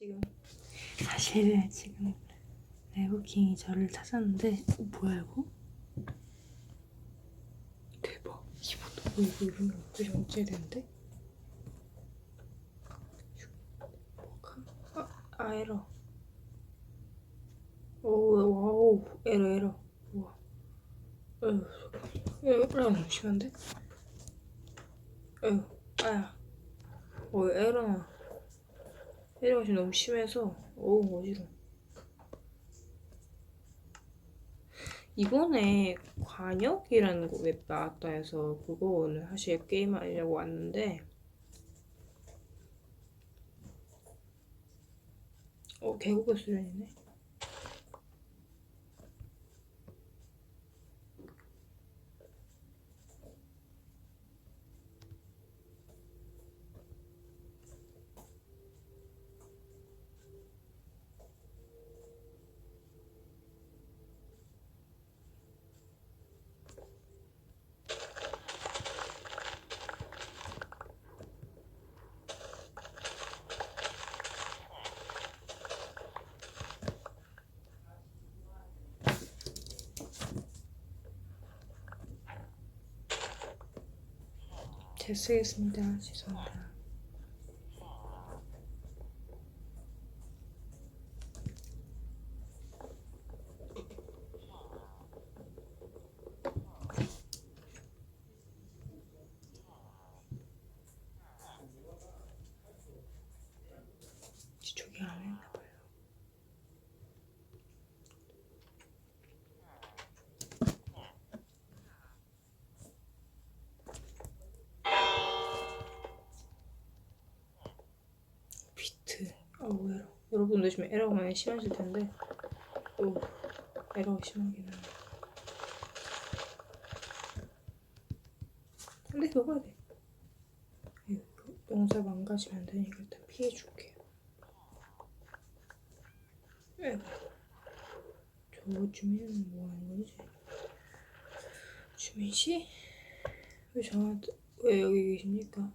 지금. 사실 지금 레고킹이 저를 찾았는데 어, 뭐야 이거? 대박. 이거 이거 이러면 어떻게 어째야 되는데? 아, 아 에러. 오 와우 에러 에러. 우와. 에휴 에러 너무 심한데? 에휴 아야. 어 에러나 지금 너무 심해서 어우 어지러워. 이번에 관역이라는 거웹 나왔다 해서 그거 오늘 사실 게임하려고 왔는데 어 개국의 수련이네 잘 쓰겠습니다. 죄송합니다 저기 안 했나봐요 비트 어우 에러 여러분도 지금 에러가 많이 심하실 텐데 오 에러가 심하긴 하네 근데 먹어야 돼 이거 영상 망가지면 안 되니까 일단 피해줄게요 에휴 저 주민은 뭐 하는 거지? 주민 씨? 왜 저한테 왜 여기 계십니까?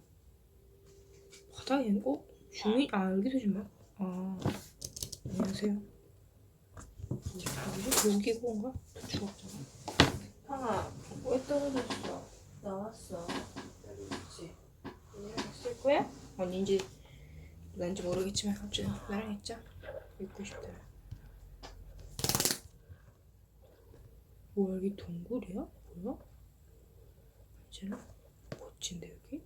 바닥에 어? 주민 아 여기도 좀 아, 안녕하세요. 뭐지? 여기고 온가? 죽었잖아. 하나 왜 떨어졌어? 나왔어. 여기 쓸 거야? 아닌지 난지 모르겠지만 어쨌든 나랑 있자. 읽고 싶다. 뭐야 여기 동굴이야? 뭐야? 쟤는 멋진데 여기?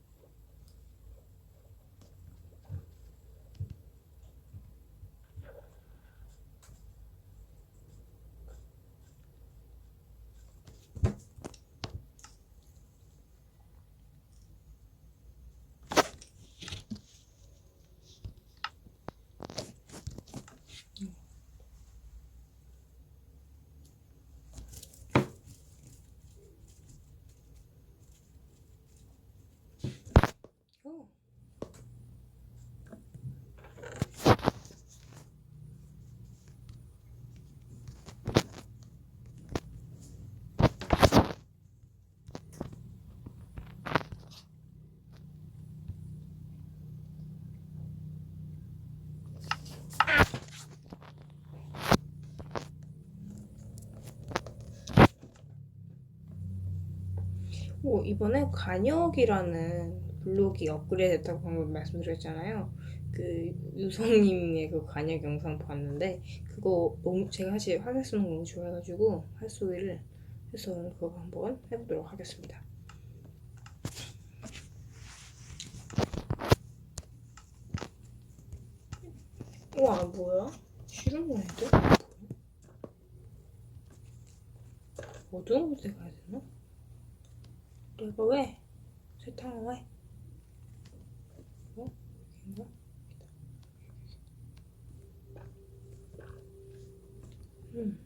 어. 오, 이번에 관역이라는 블록이 업그레이드 됐다고 방금 말씀드렸잖아요. 그 유성님의 그 관역 영상 봤는데 그거 너무 제가 사실 화살 쏘는 거 너무 좋아해가지고 활쏘기를 해서 그거 한번 해보도록 하겠습니다. 우와 뭐야? 싫은 거 해도? 어두운 곳에 가야 되나? 내가 왜? 설탕을 왜? 어? 여긴가? 음.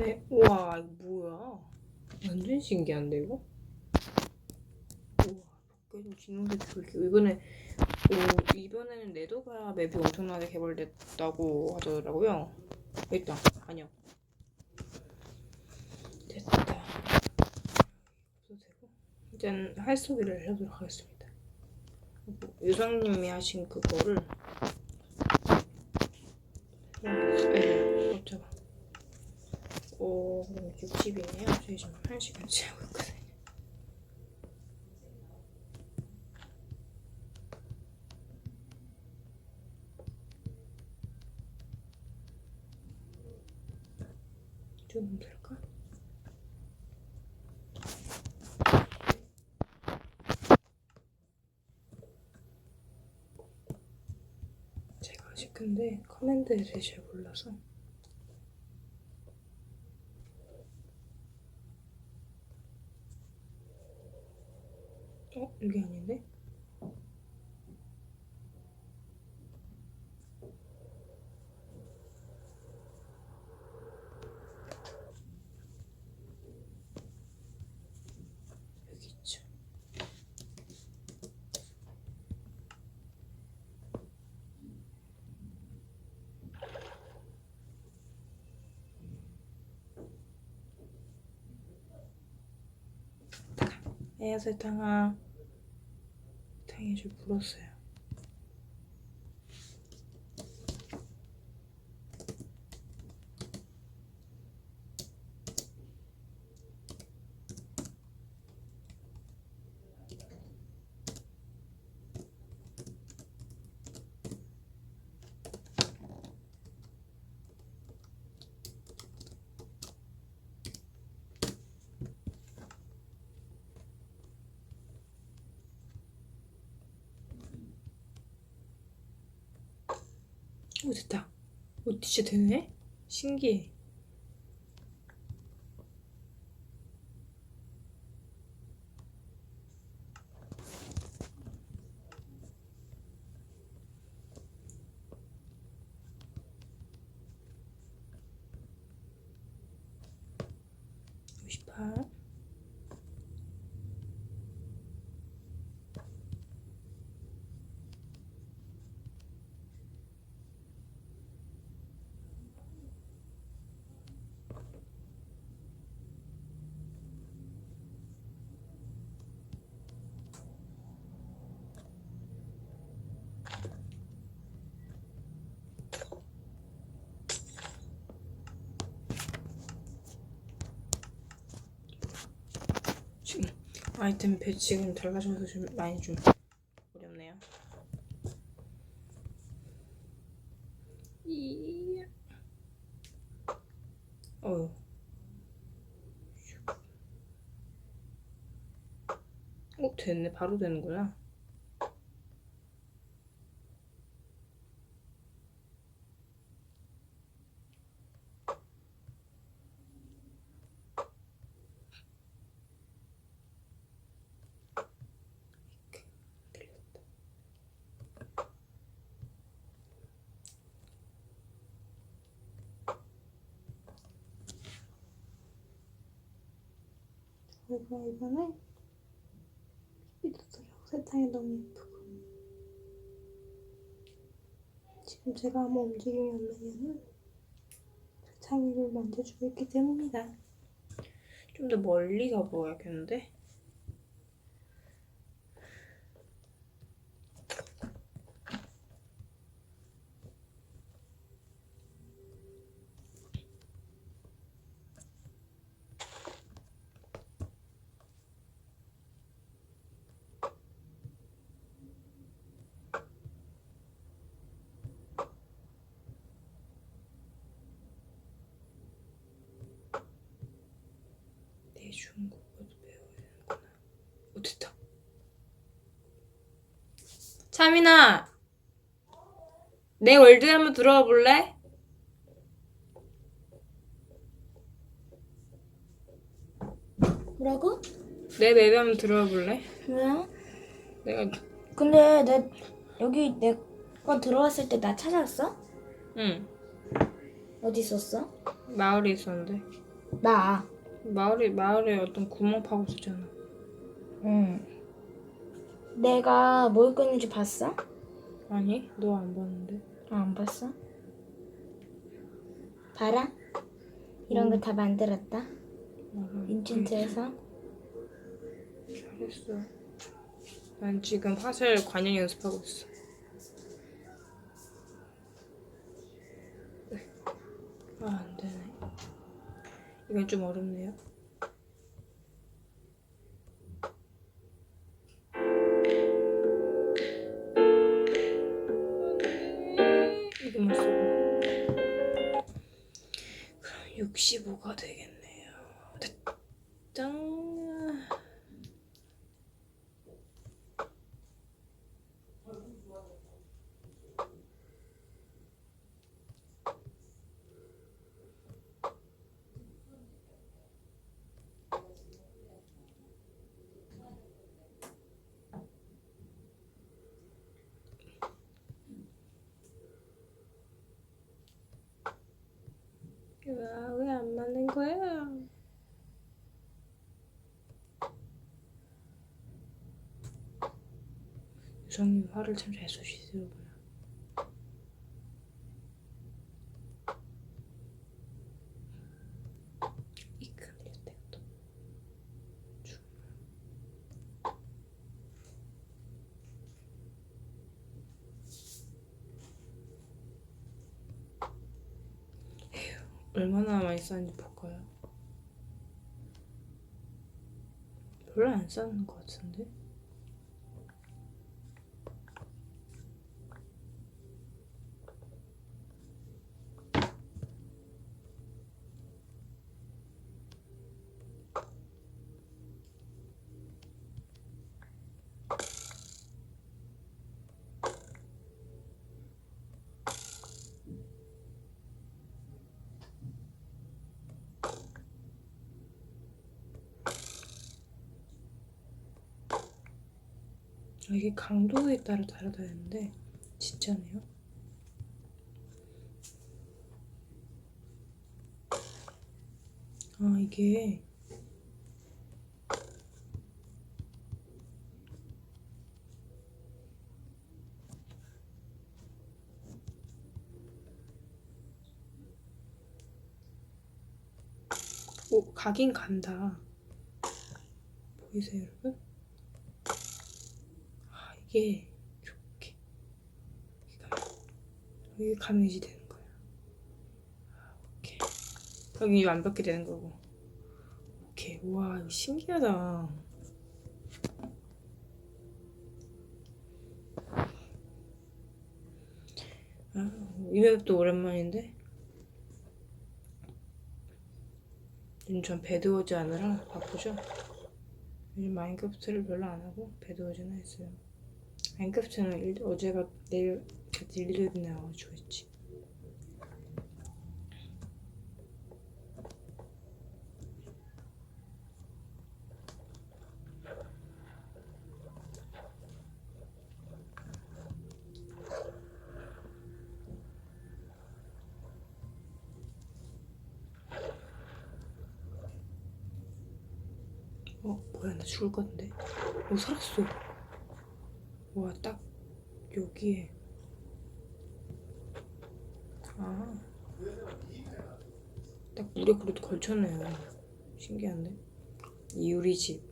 네. 우와, 이거 뭐야? 완전 신기한데, 이거? 우와, 밖에도 진홍색 불기. 이번에, 오, 이번에는 네도가 맵이 엄청나게 개발됐다고 하더라고요. 일단, 아니요. 이젠 활쏘기를 해보도록 하겠습니다. 유성님이 하신 그거를 잡아. 60이네요. 어, 저희 지금 1시간째 하고 있거든요. 좀 될까? 근데 커맨드에 대해 잘 몰라서 어? 여기 아닌데? 설탕아 설탕이 좀 불었어요 오 됐다 오 진짜 되네? 신기해 오십팔 지금 아이템 배 지금 달라져서 좀 많이 좀 어렵네요. 이 어휴. 어 됐네 바로 되는구나. 그리고 이번에 삐뚤더라고 세상이 너무 예쁘고 지금 제가 아무 움직임이 없는 세상이를 만져주고 있기 때문입니다. 좀 더 멀리 가보야겠는데? 중국어도 배워야 되는구나. 어, 됐다. 차민아! 내 월드에 한번 들어와 볼래? 뭐라고? 내 맵에 한번 들어와 볼래? 왜? 내가, 근데 내 여기 내거 들어왔을 때 나 찾아왔어? 응, 어디 있었어? 마을에 있었는데. 나. 마을에, 마을에 어떤 구멍 파고 있었잖아. 응. 내가 뭐 입고 있는지 봤어? 아니, 너 안 봤는데. 아, 안 봤어? 봐라. 이런 거 다 만들었다. 인챈트에서. 잘했어. 난 지금 화살 관영 연습하고 있어. 아, 안 되네. 이건 좀 어렵네요. 그럼 65가 되겠네요. 짠. 왜 안 맞는 거야? 유성이 화를 참 잘 쏘시더라고요. 얼마나 많이 썼는지 볼까요? 별로 안 썼는 것 같은데? 이게 강도에 따라 다르다는데 진짜네요. 아 이게 오 가긴 간다. 보이세요 여러분? 아, 이게 이렇게 이게 가면이 되는 거야. 아, 오케이. 여기 완벽히 되는 거고. 오케이. 와, 이거 신기하다. 아, 이 맵도 오랜만인데. 요즘 전 배드워즈 하느라 바쁘죠? 요즘 마인크래프트를 별로 안 하고 배드워즈나 했어요. 마인크래프트는 일, 어제가 내일 일요일에 나와가지고 했지. 어 뭐야 나 죽을 것 같은데 오 살았어 와 딱 여기에. 아 딱 물에 그래도 걸쳤네요. 신기한데? 이 유리집.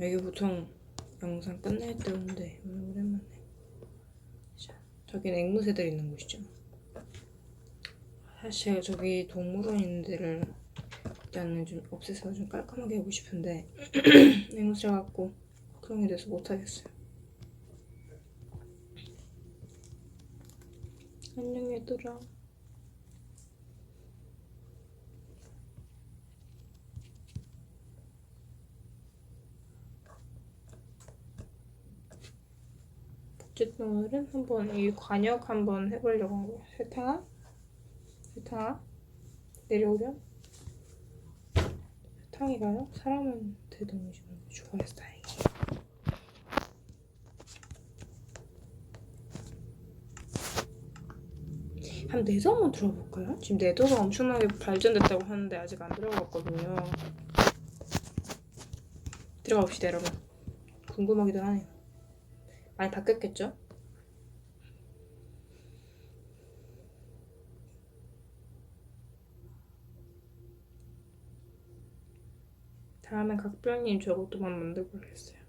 여기 보통 영상 끝날 때 오는데 오늘 오랜만에 자 저기는 앵무새들 있는 곳이죠. 사실 저기 동물원 있는 데를 일단은 좀 없애서 좀 깔끔하게 하고 싶은데 앵무새 갖고 걱정이 돼서 못하겠어요. 안녕 얘들아. 어쨌든 오늘은 한번 이 관역 한번 해보려고 한 거예요. 세탕아? 세탕아? 내려오렴? 탕이가요? 사람은 대동이지만 좋아해서 다행이에요. 한 내도 한번 들어볼까요? 지금 내도가 엄청나게 발전됐다고 하는데 아직 안 들어갔거든요. 들어가 봅시다 여러분. 궁금하기도 하네요. 많이 바뀌었겠죠? 다음엔 각별님 저것도만 만들어보겠어요.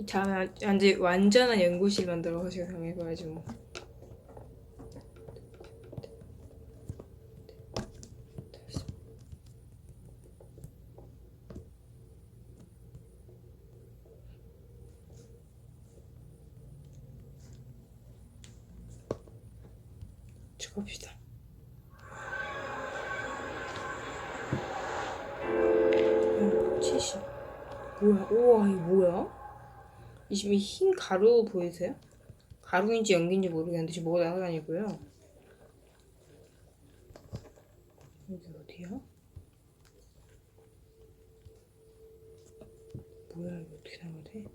이 다음에 완전 완전한 연구실 만들어 가지고 해봐야지 뭐. 지금 흰 가루 보이세요? 가루인지 연기인지 모르겠는데 지금 뭐가 날아다니고요. 여기 어디야? 뭐야 이거 어떻게 나가지?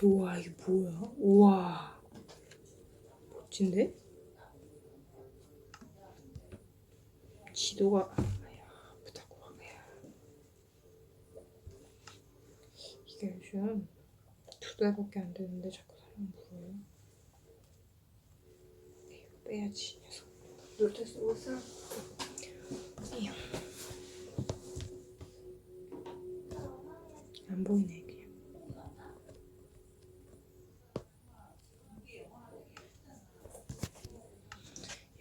우와 이게 뭐야? 우와 멋진데? 지도가 아야 아프다고 하네요. 요즘 두 달밖에 안 됐는데 자꾸 사람 물어요. 이거 빼야지 이 녀석. 놀때 쓰고 있어. 안 보이네 그냥.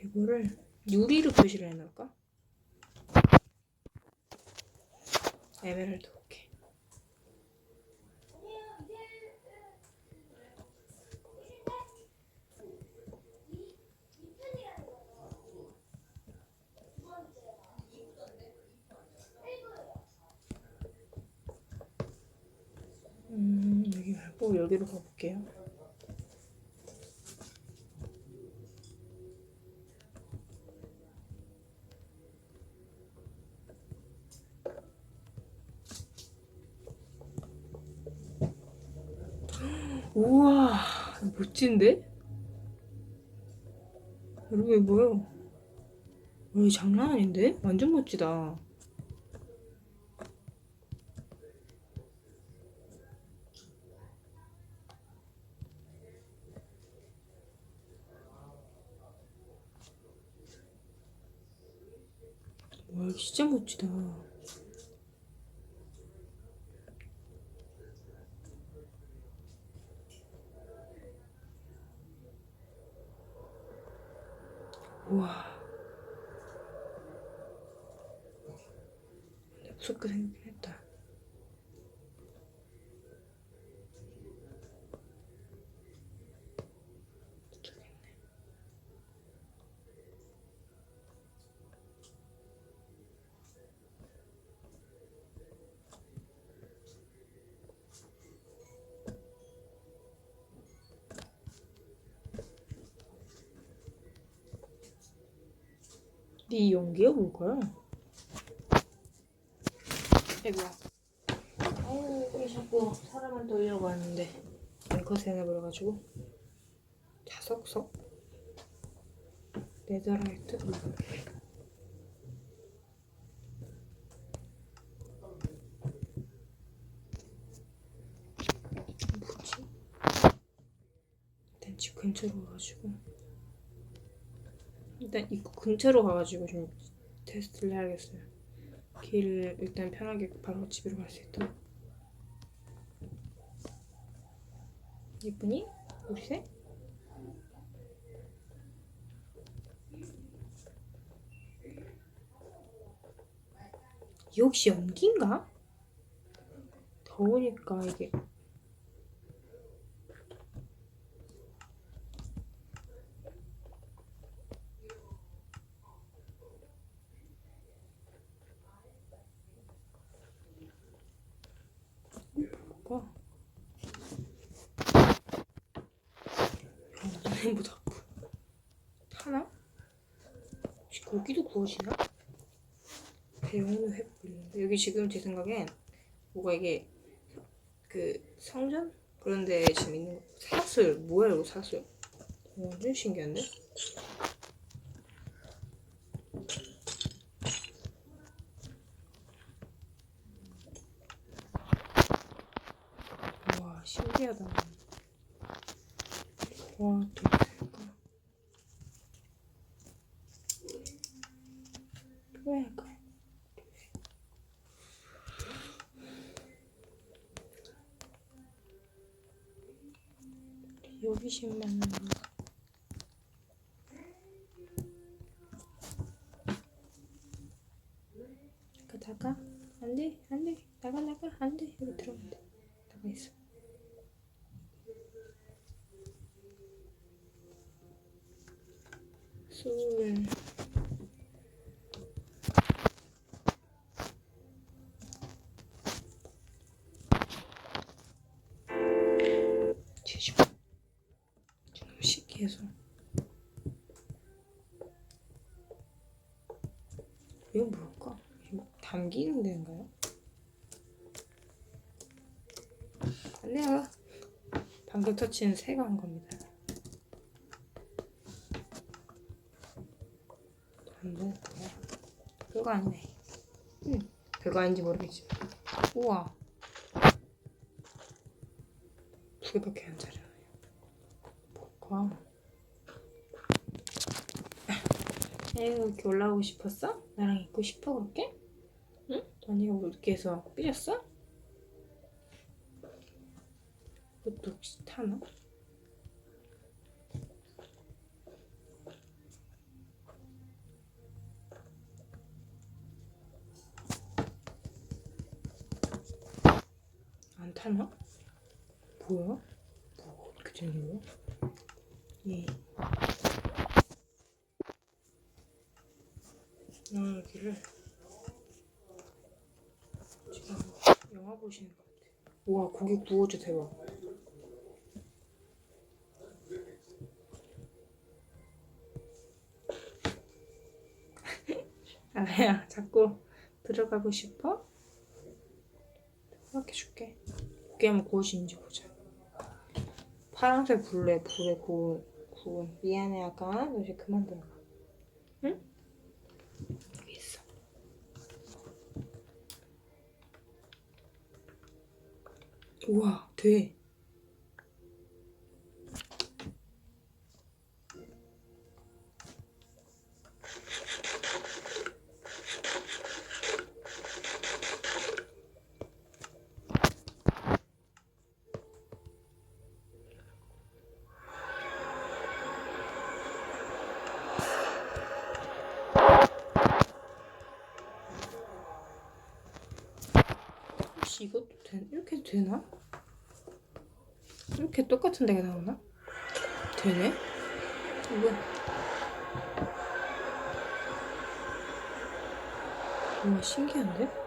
이거를 유리로 표시를 해놓을까? 에메랄드 오케이. 음 말고 여기로 가볼게요. 우와 멋진데? 여러분 이거 뭐예요? 와, 이거 장난 아닌데? 완전 멋지다. 와 진짜 멋지다. 근데 무섭게 생기 네 연기가 뭘까요? 아이고야. 아유, 왜 자꾸 사람을 돌려고 하는데 앵커스 해내버려가지고 자석석 네더라이트 뭐지? 일단 집 근처로 가가지고 일단 입구 근처로 가가지고 좀 테스트를 해야겠어요. 길을 일단 편하게 바로 집으로 갈 수 있도록. 예쁘니? 새? 이게 혹시 연기인가? 더우니까 이게 뭐가? 야, 선생님보다 타나? 혹시 고기도 구워지나? 배우는 햇불인데 여기 지금 제 생각엔 뭐가 이게 그 성전 그런데 지금 있는 거 사슬 뭐야 이거 사슬 완전 신기한데? 와 신기하다 와 되게 색깔 그러니까 여기 10만 원그 나가 안돼 안돼. 나가 나가. 안돼. 여기 들어간대 뭐 담기는 데인가요? 아니야. 방금 터치는 새가 한 겁니다. 안 돼. 별거 아니네. 응. 별거 아닌지 모르겠지만. 우와. 두 개밖에 안 자라요. 뭘까? 에휴, 이렇게 올라오고 싶었어? 나랑 있고 싶어, 그렇게? 응? 언니가 뭐 이렇게 해서 삐졌어? 그것도 혹시 타나? 안 타나? 뭐야? 뭐가 어떻게 되는 거야? 예. 아, 여기를 지금 영화 보시는 것 같아. 우와, 고기 구워져 대박. 아야, 자꾸 들어가고 싶어? 이렇게 줄게. 고기 한번 구워지는지 보자. 파란색 불에 불에 구운 구운. 미안해 아까 너 이제 그만 들어가. 응? 여기 있어. 우와, 돼. 혹시 이것도 되, 이렇게 되나? 이렇게 똑같은 데가 나오나? 되네? 이거 정말 신기한데?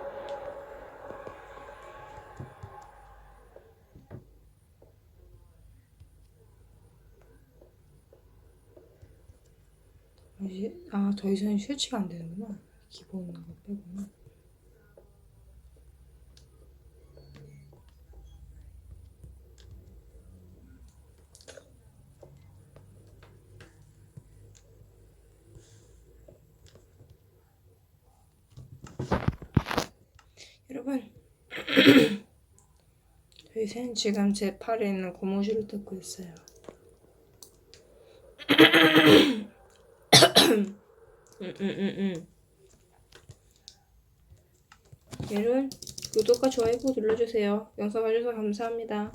아 더 이상 설치가 안 되는구나 기본 거 빼고는 여러분 새는 지금 제 팔에 있는 고무줄을 뜯고 있어요. 음, 음, 음, 음. 여러분 구독과 좋아요 꼭 눌러주세요. 영상 봐주셔서 감사합니다